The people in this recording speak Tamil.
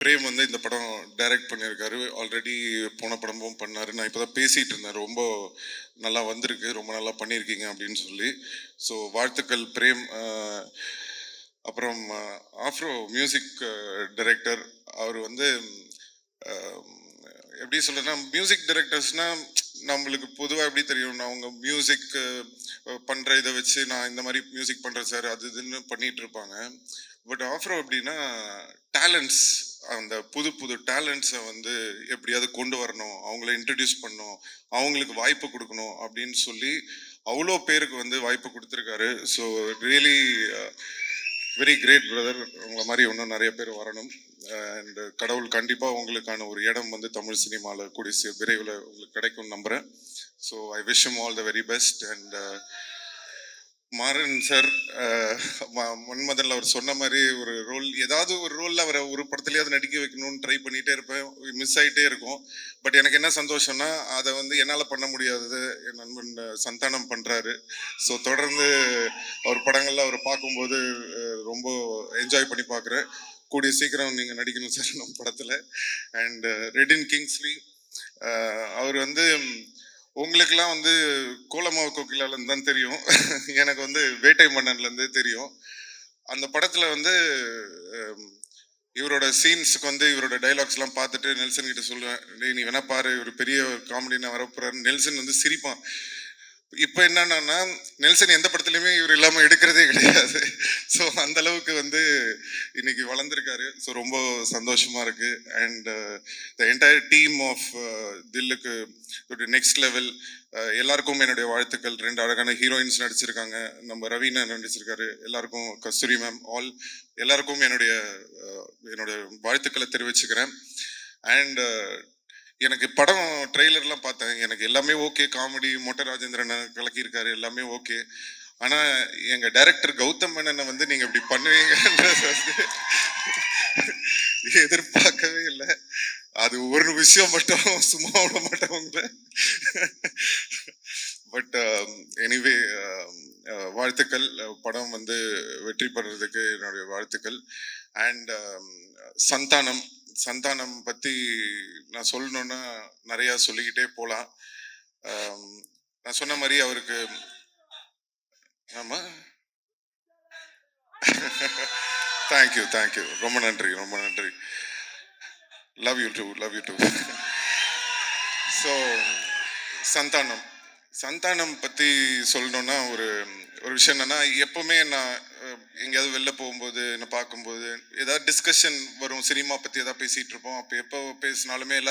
பிரேம் வந்து இந்த படம் டைரக்ட் பண்ணியிருக்காரு. ஆல்ரெடி போன படமும் பண்ணார். நான் இப்போ தான் பேசிகிட்டு இருந்தேன். ரொம்ப நல்லா வந்திருக்கு. ரொம்ப நல்லா பண்ணியிருக்கீங்க அப்படின்னு சொல்லி. ஸோ வாழ்த்துக்கள் பிரேம். அப்புறம் ஆஃப்ரோ மியூசிக் டைரக்டர் அவர் வந்து எப்படி சொல்கிறேன்னா மியூசிக் டைரக்டர்ஸ்னால் நம்மளுக்கு பொதுவாக எப்படி தெரியும் அவங்க மியூசிக் பண்ணுற இதை வச்சு நான் இந்த மாதிரி மியூசிக் பண்ணுறேன் சார் அது இதுன்னு பண்ணிகிட்டு இருப்பாங்க. பட் ஆஃப்ரோ எப்படின்னா டேலண்ட்ஸ் அந்த புது புது டேலண்ட்ஸை வந்து எப்படியாவது கொண்டு வரணும் அவங்கள இன்ட்ரடியூஸ் பண்ணணும் அவங்களுக்கு வாய்ப்பு கொடுக்கணும் அப்படின்னு சொல்லி அவ்வளோ பேருக்கு வந்து வாய்ப்பு கொடுத்துருக்காரு. So really very great brother உங்களை மாதிரி இன்னும் நிறைய பேர் வரணும். அண்ட் கடவுள் கண்டிப்பாக உங்களுக்கான ஒரு இடம் வந்து தமிழ் சினிமாவில் கூடிய விரைவில் உங்களுக்கு கிடைக்கும் நம்புகிறேன் so I wish all the very best and Maran sir மன்மதனில் அவர் சொன்ன மாதிரி ஒரு ரோல் ஏதாவது ஒரு ரோலில் அவரை ஒரு படத்துலயாவது நடிக்க வைக்கணும்னு ட்ரை பண்ணிகிட்டே இருப்பேன். மிஸ் ஆகிட்டே இருக்கும். பட் எனக்கு என்ன சந்தோஷம்னா அதை வந்து என்னால் பண்ண முடியாதது. என் நண்பன் சந்தானம் பண்ணுறாரு ஸோ தொடர்ந்து அவர் படங்களில் அவர் பார்க்கும்போது ரொம்ப என்ஜாய் பண்ணி பார்க்குறேன். கூடிய சீக்கிரம் நீங்கள் நடிக்கணும் சார் நம்ம படத்தில். அண்ட் இன் கிங்ஸ்லி அவர் வந்து உங்களுக்கெல்லாம் வந்து கோலமாவு கோகிலாலேருந்து தான் தெரியும். எனக்கு வந்து வேட்டை மன்னன்லேருந்தே தெரியும். அந்த படத்தில் வந்து இவரோட சீன்ஸுக்கு வந்து இவரோட டைலாக்ஸ்லாம் பார்த்துட்டு நெல்சன் கிட்ட சொல்லுவேன் டேய் நீ வேணா பாரு இவர் பெரிய காமெடினா வரப்போறாரு நெல்சன் வந்து சிரிப்பான். இப்போ என்னன்னா நெல்சன் எந்த படத்துலையுமே இவர் இல்லாமல் எடுக்கிறதே கிடையாது. ஸோ அந்த அளவுக்கு வந்து இன்னைக்கு வளர்ந்துருக்காரு. ஸோ ரொம்ப சந்தோஷமா இருக்கு. And the entire team of Dhilluku next level uh, எல்லாருக்கும் என்னுடைய வாழ்த்துக்கள். ரெண்டு அழகான ஹீரோயின்ஸ் நடிச்சிருக்காங்க. நம்ம ரவீனா நடிச்சிருக்காரு. எல்லாருக்கும் கஸ்தூரி மேம் ஆல் எல்லாருக்கும் என்னுடைய uh, என்னுடைய வாழ்த்துக்களை தெரிவிச்சுக்கிறேன். அண்ட் uh, எனக்கு படம் ட்ரெய்லர்லாம் பார்த்தேன். எனக்கு எல்லாமே ஓகே காமெடி மொட்டை ராஜேந்திரன் கலக்கியிருக்காரு. எல்லாமே ஓகே ஆனால் எங்கள் டைரக்டர் கௌதம் மேனனை வந்து நீங்கள் இப்படி பண்ணுவீங்கன்றது வந்து எதிர்பார்க்கவே இல்லை. அது ஒரு விஷயம் மட்டும் சும்மா விட மாட்டேன் பட் எனிவே வாழ்த்துக்கள். படம் வந்து வெற்றி பெறதுக்கு என்னுடைய வாழ்த்துக்கள். And um, Santhanam. சந்தானம் பற்றி நான் சொல்லணுன்னா நிறையா சொல்லிக்கிட்டே போகலாம் um, நான் சொன்ன மாதிரி அவருக்கு ஆமாம் தேங்க்யூ தேங்க்யூ ரொம்ப நன்றி ரொம்ப நன்றி. Love you too love you too so Santhanam. Santhanam பற்றி சொல்லணுன்னா ஒரு ஒரு விஷயம் என்னன்னா எப்போவுமே நான் எங்கேயாவது வெளில போகும்போது என்ன பார்க்கும்போது ஏதாவது டிஸ்கஷன் வரும் சினிமா பற்றி ஏதாவது பேசிகிட்டு இருப்போம். அப்போ எப்போ பேசினாலுமே எல்லாரும்